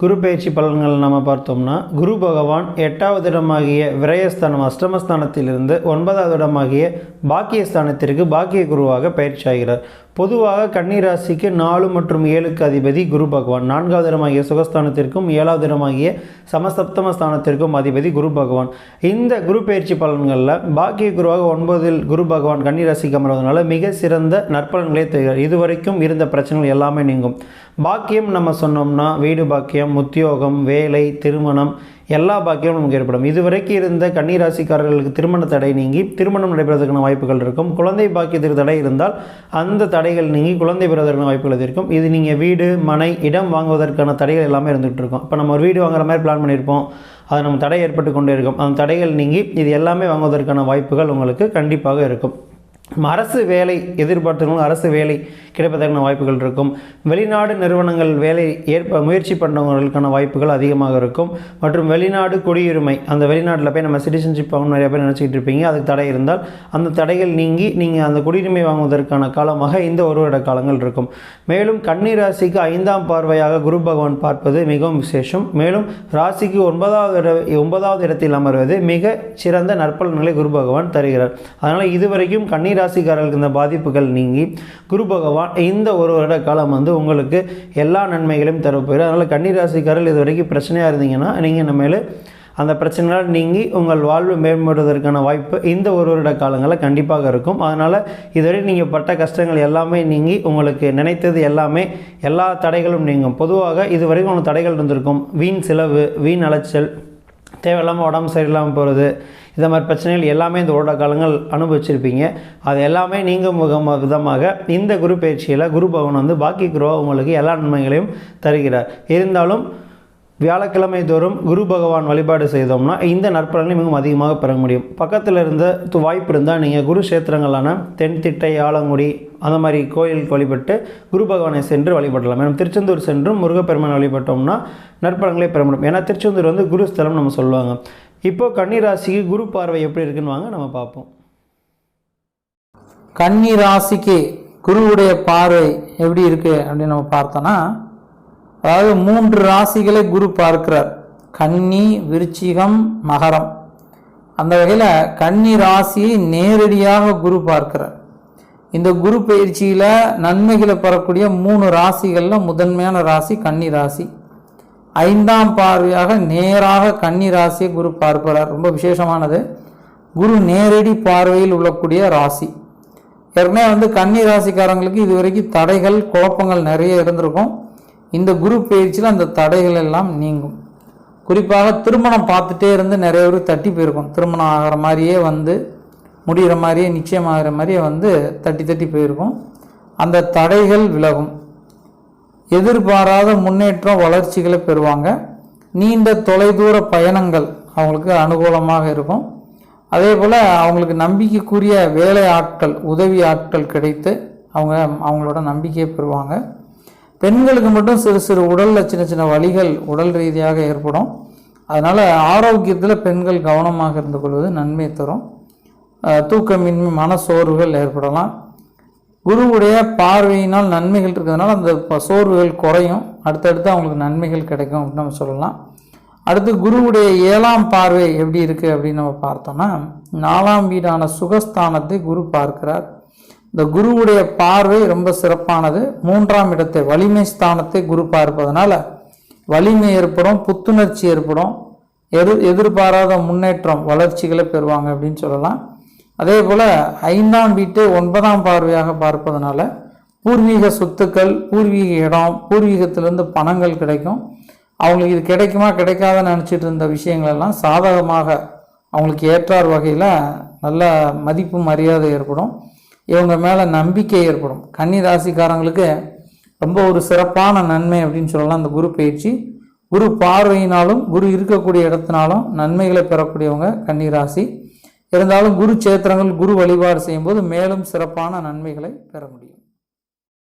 குரு பயிற்சி பலன்கள் நம்ம பார்த்தோம்னா குரு பகவான் எட்டாவது இடமாகிய விரயஸ்தானம் அஷ்டமஸ்தானத்திலிருந்து ஒன்பதாவது இடமாகிய பாக்கியஸ்தானத்திற்கு பாக்கிய குருவாக பயிற்சி ஆகிறார் பொதுவாக கன்னிராசிக்கு நாலு மற்றும் ஏழுக்கு அதிபதி குரு பகவான். நான்காவது இடமாகிய சுகஸ்தானத்திற்கும் ஏழாவது இடமாகிய சமசப்தம ஸ்தானத்திற்கும் அதிபதி குரு பகவான். இந்த குரு பயிற்சி பலன்களில் பாக்கிய குருவாக ஒன்பதில் குரு பகவான் கன்னிராசிக்கு அமர்வதனால மிக சிறந்த நற்பலன்களை தருகிறார். இதுவரைக்கும் இருந்த பிரச்சனைகள் எல்லாமே நீங்கும். பாக்கியம் நம்ம சொன்னோம்னா வீடு பாக்கியம் உத்தியோகம் வேலை திருமணம் எல்லா பாக்கியமும் நமக்கு ஏற்படும். இதுவரைக்கும் இருந்த கன்னிராசிக்காரர்களுக்கு திருமண தடை நீங்கி திருமணம் நடைபெறுவதற்கான வாய்ப்புகள் இருக்கும். குழந்தை பாக்கியத்திற்கு தடை இருந்தால் அந்த தடைகள் நீங்கி குழந்தை பெறுவதற்கான வாய்ப்புகள் இருக்கும் இது நீங்கள் வீடு மனை இடம் வாங்குவதற்கான தடைகள் எல்லாமே இருந்துகிட்டு இருக்கும் இப்போ நம்ம ஒரு வீடு வாங்குற மாதிரி பிளான் பண்ணியிருப்போம். அது நம்ம தடை ஏற்பட்டு கொண்டே இருக்கும். அந்த தடைகள் நீங்கி இது எல்லாமே வாங்குவதற்கான வாய்ப்புகள் உங்களுக்கு கண்டிப்பாக இருக்கும். அரசு வேலை எதிர்பார்த்தவங்களும் அரசு வேலை கிடைப்பதற்கான வாய்ப்புகள் இருக்கும். வெளிநாடு நிறுவனங்கள் வேலை ஏற்ப முயற்சி பண்ணுறவங்களுக்கான வாய்ப்புகள் அதிகமாக இருக்கும். மற்றும் வெளிநாடு குடியுரிமை அந்த வெளிநாட்டில் போய் நம்ம சிட்டிசன்ஷிப் வாங்கணும் நிறைய பேர் நினச்சிக்கிட்டு இருப்பீங்க. அதுக்கு தடை இருந்தால் அந்த தடைகள் நீங்கி நீங்கள் அந்த குடியுரிமை வாங்குவதற்கான காலமாக இந்த ஒரு வருட காலங்கள் இருக்கும். மேலும் கன்னி ராசிக்கு ஐந்தாம் பார்வையாக குரு பகவான் பார்ப்பது மிகவும் விசேஷம். மேலும் ராசிக்கு ஒன்பதாவது ஒன்பதாவது இடத்தில் அமர்வது மிக சிறந்த நற்பலன்களை குரு பகவான் தருகிறார். அதனால் இதுவரைக்கும் கன்னி ராசிக்காரர்களுக்கு இந்த பாதிப்புகள் நீங்கி குரு பகவான் இந்த ஒரு வருட காலம் வந்து உங்களுக்கு எல்லா நன்மைகளையும் தரப்போயிடும் அதனால் கன்னிராசிக்காரர்கள் இது வரைக்கும் பிரச்சனையாக இருந்தீங்கன்னா நீங்கள் இனிமேல் அந்த பிரச்சனைகள் நீங்கி உங்கள் வாழ்வு மேம்படுவதற்கான வாய்ப்பு இந்த ஒரு வருட காலங்களில் கண்டிப்பாக இருக்கும். அதனால் இதுவரை நீங்கள் பட்ட கஷ்டங்கள் எல்லாமே நீங்கி உங்களுக்கு நினைத்தது எல்லாமே எல்லா தடைகளும் நீங்கும். பொதுவாக இதுவரைக்கும் உங்களுக்கு தடைகள் இருந்திருக்கும். வீண் செலவு வீண் அலைச்சல் தேவையில்லாமல் உடம்பு சரியில்லாமல் போகிறது இந்த மாதிரி பிரச்சனைகள் எல்லாமே இந்த ஓட காலங்கள் அனுபவிச்சிருப்பீங்க. அது எல்லாமே நீங்கள் முகம் விதமாக இந்த குரு பயிற்சியில் குரு பவன் வந்து பாக்கி குரு உங்களுக்கு எல்லா நன்மைகளையும் தருகிறார். இருந்தாலும் வியாழக்கிழமை தோறும் குரு பகவான் வழிபாடு செய்தோம்னா இந்த நற்பலனை மிகவும் அதிகமாக பெற முடியும். பக்கத்தில் இருந்த வாய்ப்பு இருந்தால் நீங்கள் குரு கஷேத்திரங்களான தென்திட்டை ஆலங்குடி அந்த மாதிரி கோயிலுக்கு வழிபட்டு குரு பகவானை சென்று வழிபடலாம். மேலும் திருச்செந்தூர் சென்றும் முருகப்பெருமான் வழிபட்டோம்னா நற்பலங்களை பெற முடியும். ஏன்னா திருச்செந்தூர் வந்து குரு ஸ்தலம் நம்ம சொல்லுவாங்க. இப்போ கன்னிராசிக்கு குரு பார்வை எப்படி இருக்குன்னு வாங்க நம்ம பார்ப்போம். கன்னி ராசிக்கு குருவுடைய பார்வை எப்படி இருக்கு அப்படின்னு நம்ம பார்த்தோன்னா அதாவது மூன்று ராசிகளை குரு பார்க்கிறார். கன்னி விருச்சிகம் மகரம். அந்த வகையில் கன்னி ராசியை நேரடியாக குரு பார்க்கிறார். இந்த குரு பயிற்சியில் நன்மைகளை பெறக்கூடிய மூணு ராசிகளில் முதன்மையான ராசி கன்னி ராசி. ஐந்தாம் பார்வையாக நேராக கன்னி ராசியை குரு பார்க்கிறார். ரொம்ப விசேஷமானது. குரு நேரடி பார்வையில் உள்ளக்கூடிய ராசி. ஏற்கனவே வந்து கன்னி ராசிக்காரங்களுக்கு இது வரைக்கும் தடைகள் குழப்பங்கள் நிறைய இருந்திருக்கும். இந்த குரு பயிற்சியில் அந்த தடைகள் எல்லாம் நீங்கும். குறிப்பாக திருமணம் பார்த்துட்டே இருந்து நிறைய பேர் தட்டி போயிருக்கும். திருமணம் ஆகிற மாதிரியே வந்து முடிகிற மாதிரியே நிச்சயமாகிற மாதிரியே வந்து தட்டி தட்டி போயிருக்கும். அந்த தடைகள் விலகும். எதிர்பாராத முன்னேற்றம் வளர்ச்சிகளை பெறுவாங்க. நீண்ட தொலைதூர பயணங்கள் அவங்களுக்கு அனுகூலமாக இருக்கும். அதே போல் அவங்களுக்கு நம்பிக்கைக்குரிய வேலை ஆட்கள் உதவி ஆட்கள் கிடைத்து அவங்க அவங்களோட நம்பிக்கையை பெறுவாங்க. பெண்களுக்கு மட்டும் சிறு சிறு உடலில் சின்ன சின்ன வலிகள் உடல் ரீதியாக ஏற்படும். அதனால் ஆரோக்கியத்தில் பெண்கள் கவனமாக இருந்து கொள்வது நன்மை தரும். அஹ் தூக்கமின்மை மனசோர்வுகள் ஏற்படலாம். குருவுடைய பார்வையினால் நன்மைகள் இருக்கிறதுனால அந்த சோர்வுகள் குறையும். அடுத்தடுத்து அவங்களுக்கு நன்மைகள் கிடைக்கும் அப்படின்னு நம்ம சொல்லலாம். அடுத்து குருவுடைய ஏழாம் பார்வை எப்படி இருக்குது அப்படின்னு நம்ம பார்த்தோம்னா நாலாம் வீடான சுகஸ்தானத்தை குரு பார்க்கிறார். இந்த குருவுடைய பார்வை ரொம்ப சிறப்பானது. மூன்றாம் இடத்தை வலிமை ஸ்தானத்தை குரு பார்ப்பதனால வலிமை ஏற்படும் புத்துணர்ச்சி ஏற்படும். எதிர் எதிர்பாராத முன்னேற்றம் வளர்ச்சிகளை பெறுவாங்க அப்படின்னு சொல்லலாம். அதே போல் ஐந்தாம் வீட்டை ஒன்பதாம் பார்வையாக பார்ப்பதனால பூர்வீக சொத்துக்கள் பூர்வீக இடம் பூர்வீகத்திலேருந்து பணங்கள் கிடைக்கும். அவங்களுக்கு இது கிடைக்குமா கிடைக்காதுன்னு நினச்சிட்டு இருந்த விஷயங்களெல்லாம் சாதகமாக அவங்களுக்கு ஏற்றார் வகையில் நல்ல மதிப்பு மரியாதை ஏற்படும். இவங்க மேலே நம்பிக்கை ஏற்படும். கன்னி ராசிக்காரங்களுக்கு ரொம்ப ஒரு சிறப்பான நன்மை அப்படின்னு சொல்லலாம் அந்த குரு பயிற்சி. குரு பார்வையினாலும் குரு இருக்கக்கூடிய இடத்தினாலும் நன்மைகளை பெறக்கூடியவங்க கன்னிராசி இருந்தாலும் குரு சேத்திரங்கள் குரு வழிபாடு செய்யும்போது மேலும் சிறப்பான நன்மைகளை பெற முடியும்.